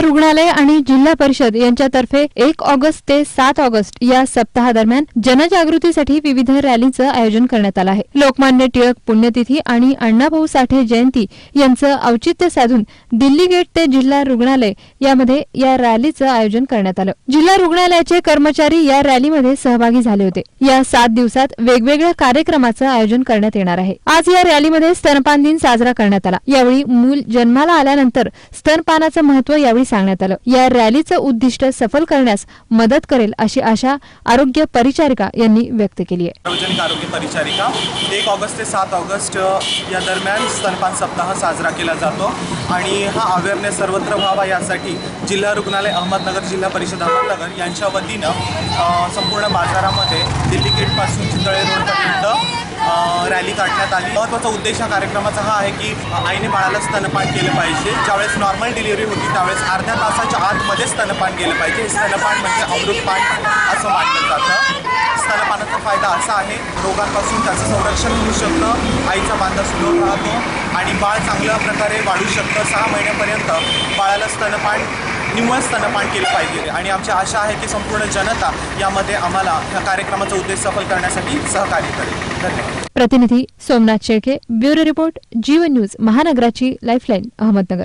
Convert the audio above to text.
जिल्हा रुग्णालय आणि जिल्हा परिषद यांच्यातर्फे एक ऑगस्ट ते सात ऑगस्ट या सप्ताहादरम्यान जनजागृतीसाठी विविध रॅलीचं आयोजन करण्यात आलं आहे. लोकमान्य टिळक पुण्यतिथी आणि अण्णाभाऊ साठे जयंती यांचं औचित्य साधून दिल्ली गेट ते जिल्हा रुग्णालय यामध्ये या रॅलीचं आयोजन करण्यात आलं. जिल्हा रुग्णालयाचे कर्मचारी या रॅलीमध्ये सहभागी झाले होते. या सात दिवसात वेगवेगळ्या कार्यक्रमाचं आयोजन करण्यात येणार आहे. आज या रॅलीमध्ये स्तनपान दिन साजरा करण्यात आला. यावेळी मूल जन्माला आल्यानंतर स्तनपानाचं महत्त्व यावेळी सांगण्यात आलं. या रॅलीचं उद्दिष्ट सफल करण्यास मदत करेल अशी आशा आरोग्य परिचारिका यांनी व्यक्त केली आहे. सार्वजनिक आरोग्य परिचारिका एक ऑगस्ट ते सात ऑगस्ट या दरम्यान स्तनपान सप्ताह साजरा केला जातो. आणि हा अवेअरनेस सर्वत्र व्हावा यासाठी जिल्हा रुग्णालय अहमदनगर जिल्हा परिषद अहमदनगर यांच्या वतीनं संपूर्ण बाजारामध्ये दिल्ली गेटपासून चितळे रोडपर्यंत रॅली काढण्यात आली. महत्त्वाचा उद्देश या कार्यक्रमाचा हा आहे की आईने बाळाला स्तनपान केलं पाहिजे. ज्यावेळेस नॉर्मल डिलिव्हरी होती त्यावेळेस अर्ध्या तासाच्या आतमध्ये स्तनपान केलं पाहिजे. स्तनपान म्हणजे अमृतपान असं मानलं जातं. स्तनपानाचा फायदा असा आहे रोगांपासून त्याचं संरक्षण होऊ शकतं आईचा बांधा सुलभ राहतो आणि बाळ चांगल्या प्रकारे वाढू शकतं. सहा महिन्यापर्यंत बाळाला स्तनपान निव्वळ स्तनपान केलं पाहिजे. आणि आमची आशा आहे की संपूर्ण जनता यामध्ये आम्हाला या कार्यक्रमाचा उद्देश सफल करण्यासाठी सहकार्य करेल. धन्यवाद. प्रतिनिधी Somnath Shelke bureau report Jeevan news महानगराची lifeline Ahmednagar.